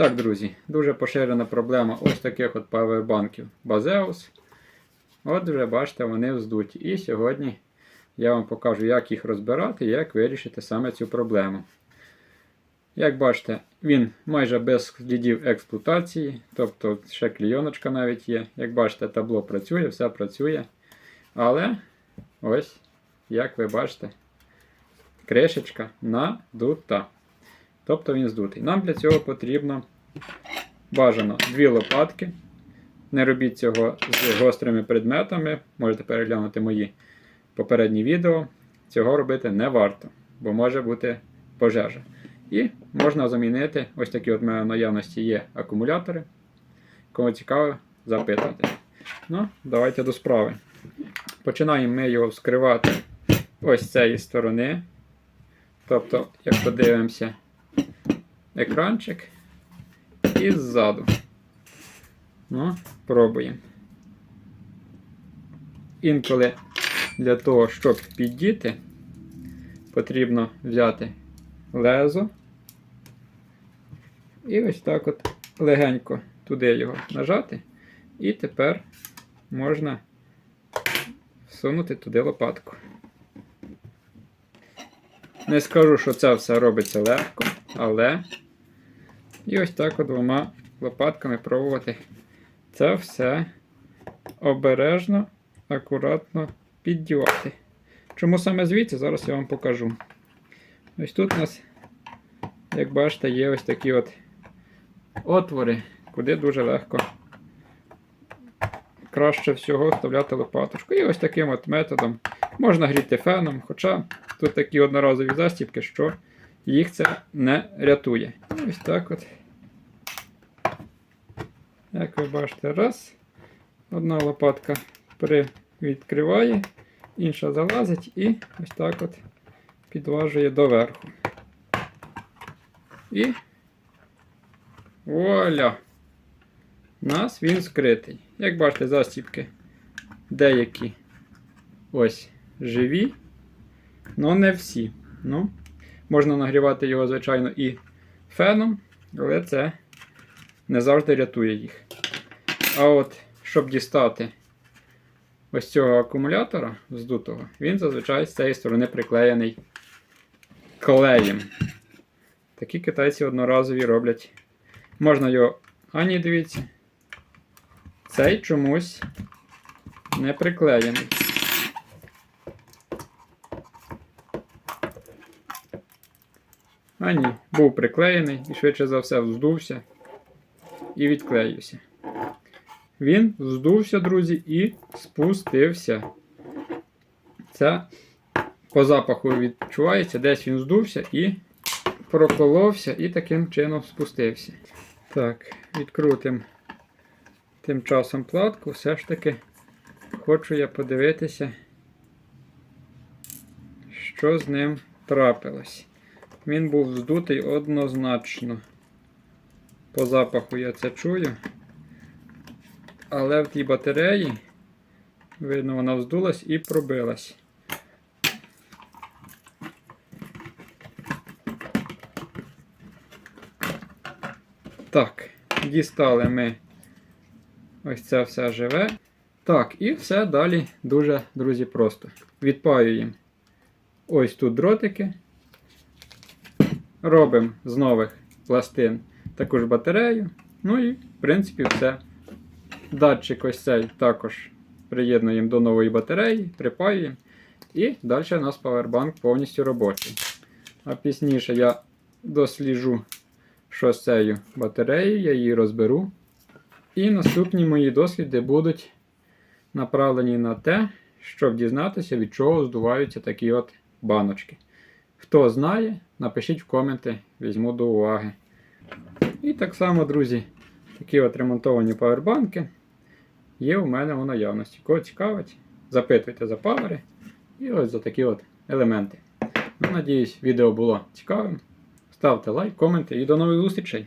так, друзі, дуже поширена проблема ось таких от павербанків Базеус. От вже бачите, вони вздуті. І сьогодні я вам покажу, як їх розбирати і як вирішити саме цю проблему. Як бачите, він майже без слідів експлуатації, тобто ще клійоночка навіть є. Як бачите, табло працює, все працює. Але ось, як ви бачите, кришечка надута. Тобто він здутий. Нам для цього потрібно бажано дві лопатки. Не робіть цього з гострими предметами. Можете переглянути мої попередні відео. Цього робити не варто, бо може бути пожежа. І можна замінити ось такі от мене наявності є акумулятори. Кому цікаво, запитуйте. Ну, давайте до справи. Починаємо ми його вскривати ось з цієї сторони. Тобто, як подивимося, екранчик і ззаду. Ну, пробуємо. Інколи для того, щоб піддіти, потрібно взяти лезо і ось так от легенько туди його нажати. І тепер можна всунути туди лопатку. Не скажу, що це все робиться легко, але і ось так двома лопатками пробувати це все обережно, акуратно піддівати. Чому саме звідси, зараз я вам покажу. Ось тут у нас, як бачите, є ось такі от отвори, куди дуже легко краще всього вставляти лопаточку. І ось таким от методом можна гріти феном, хоча тут такі одноразові застібки, що їх це не рятує. Ось так от. Як ви бачите, раз. Одна лопатка відкриває, інша залазить і ось так от підважує доверху. І вуаля! У нас він скритий. Як бачите, застібки деякі ось живі, але не всі. Ну, Можна нагрівати його, звичайно, і феном, але це не завжди рятує їх. А от, щоб дістати ось цього акумулятора здутого, він зазвичай з цієї сторони приклеєний клеєм. Такі китайці одноразові роблять. Можна його. А ні, дивіться. Цей чомусь не приклеєний. А ні, був приклеєний і швидше за все вздувся і відклеївся. Він вздувся, друзі, і спустився. Це по запаху відчувається, десь він здувся і проколовся, і таким чином спустився. Так, відкрутимо тим часом платку, все ж таки хочу я подивитися, що з ним трапилось. Він був здутий однозначно. По запаху я це чую. Але в тій батареї, видно, вона вздулась і пробилась. Так, дістали ми ось це все живе. Так, і все далі дуже, друзі, просто. Відпаюємо ось тут дротики. Робимо з нових пластин таку ж батарею. Ну і, в принципі, все. Датчик ось цей також приєднуємо до нової батареї, припаюємо. І далі у нас павербанк повністю робочий. А пізніше я досліджу, що з цією батареєю, я її розберу. І наступні мої досліди будуть направлені на те, щоб дізнатися, від чого здуваються такі от баночки. Хто знає, напишіть в коменти, візьму до уваги. І так само, друзі, такі от ремонтовані павербанки є у мене у наявності. Кого цікавить, запитуйте за павери і ось за такі от елементи. Ну, Надіюсь, відео було цікавим. Ставте лайк, коменти і до нових зустрічей!